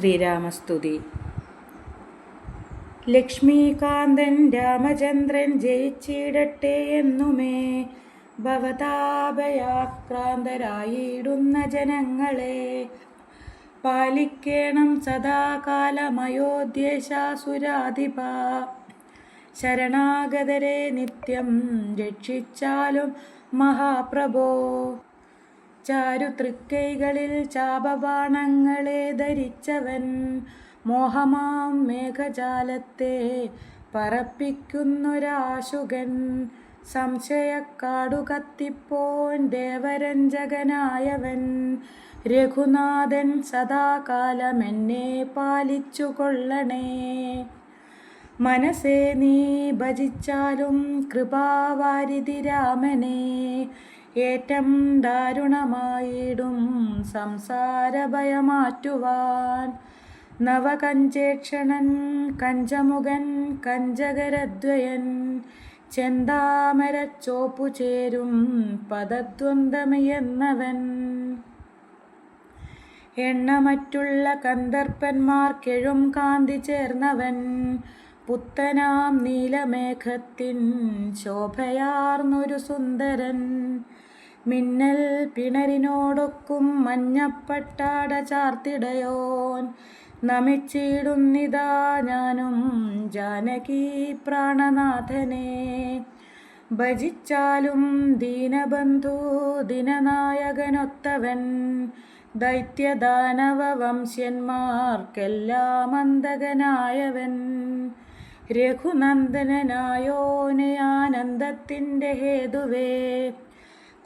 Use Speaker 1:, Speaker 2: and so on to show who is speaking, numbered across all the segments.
Speaker 1: ശ്രീരാമസ്തുതി. ലക്ഷ്മീകാന്തൻ രാമചന്ദ്രൻ ജയിച്ചിടട്ടെ എന്നുമേ ഭവതാഭയാക്രാന്തരായിടുന്ന ജനങ്ങളെ പാലിക്കേണം സദാകാലമയോധ്യശാസുരാധിപ. ശരണാഗതരെ നിത്യം രക്ഷിച്ചാലും മഹാപ്രഭോ. ചാരുതൃക്കൈകളിൽ ചാപബാണങ്ങളെ ധരിച്ചവൻ മോഹമാം മേഘജാലത്തെ പറപ്പിക്കുന്നൊരാശുകൻ. സംശയക്കാടു കത്തിപ്പോൻ ദേവരഞ്ജകനായവൻ. രഘുനാഥൻ സദാകാലമെന്നെ പാലിച്ചു കൊള്ളണേ മനസ്സേ നീ ഭജിച്ചാലും കൃപാവാരിതി രാമനെ. ഏറ്റം ദാരുണമായിടും സംസാരഭയമാറ്റുവാൻ. നവകഞ്ചേക്ഷണൻ കഞ്ചമുഖൻ കഞ്ചകരദ്വയൻ ചെന്താമരച്ചോപ്പു ചേരും പദദ്വന്ദ്മയെന്നവൻ എണ്ണമറ്റുള്ള കന്ദർപ്പന്മാർക്കെഴും കാന്തി ചേർന്നവൻ. പുത്തനാം നീലമേഘത്തിൻ ശോഭയാർന്നൊരു സുന്ദരൻ. മിന്നൽ പിണരിനോടൊക്കും മഞ്ഞപ്പട്ടാട ചാർത്തിടയോൻ. നമിച്ചിടുന്നിതാ ഞാനും ജാനകി പ്രാണനാഥനെ. ഭജിച്ചാലും ദീനബന്ധു ദിനനായകനൊത്തവൻ. ദൈത്യദാനവ വംശ്യന്മാർക്കെല്ലാം അന്തകനായവൻ രഘുനന്ദനായോനെ ആനന്ദത്തിന്റെ ഹേതുവേ.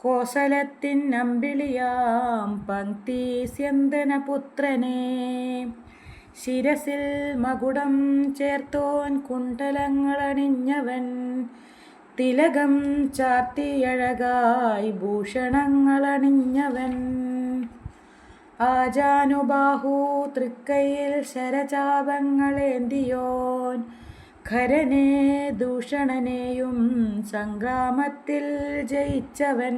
Speaker 1: കോസലത്തിൻ അമ്പിളിയാം പങ്ക്തി സ്യന്തനപുത്രനെ ശിരസിൽ മകുടം ചേർത്തോൻ കുണ്ടലങ്ങളണിഞ്ഞവൻ തിലകം ചാർത്തിയഴകായി ഭൂഷണങ്ങളണിഞ്ഞവൻ. ആജാനുബാഹു തൃക്കയിൽ ശരചാപങ്ങളേന്തിയോൻ. ഖരനെ ദൂഷണനെയും സംഗ്രാമത്തിൽ ജയിച്ചവൻ.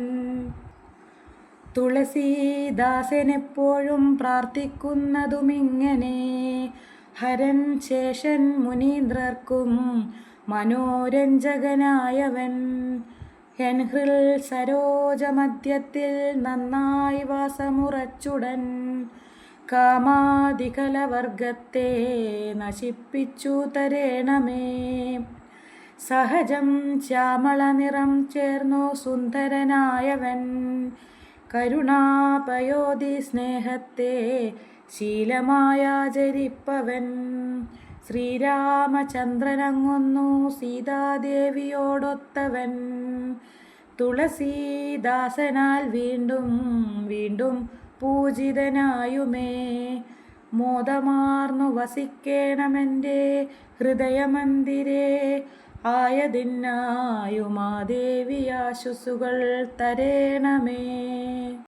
Speaker 1: തുളസീദാസനെപ്പോഴും പ്രാർത്ഥിക്കുന്നതുമിങ്ങനെ. ഹരൻ ശേഷൻ മുനീന്ദ്രർക്കും മനോരഞ്ജകനായവൻ. ഹെൻഹൃൽ സരോജമധ്യത്തിൽ നന്നായി വാസമുറച്ചുടൻ. കാമാദികലവർഗത്തെ നശിപ്പിച്ചു തരേണമേ. സഹജം ശ്യാമള നിറം ചേർന്നു സുന്ദരനായവൻ. കരുണാപയോധി സ്നേഹത്തെ ശീലമായാചരിപ്പവൻ. ശ്രീരാമചന്ദ്രനങ്ങൊന്നു സീതാദേവിയോടൊത്തവൻ. തുളസീദാസനാൽ വീണ്ടും വീണ്ടും പൂജിതനായുമേ. മോദമാർന്നു വസിക്കേണമെന്റെ ഹൃദയമന്ദിരേ. ആയതിനായുമാദേവി ആശുസുകൾ തരേണമേ.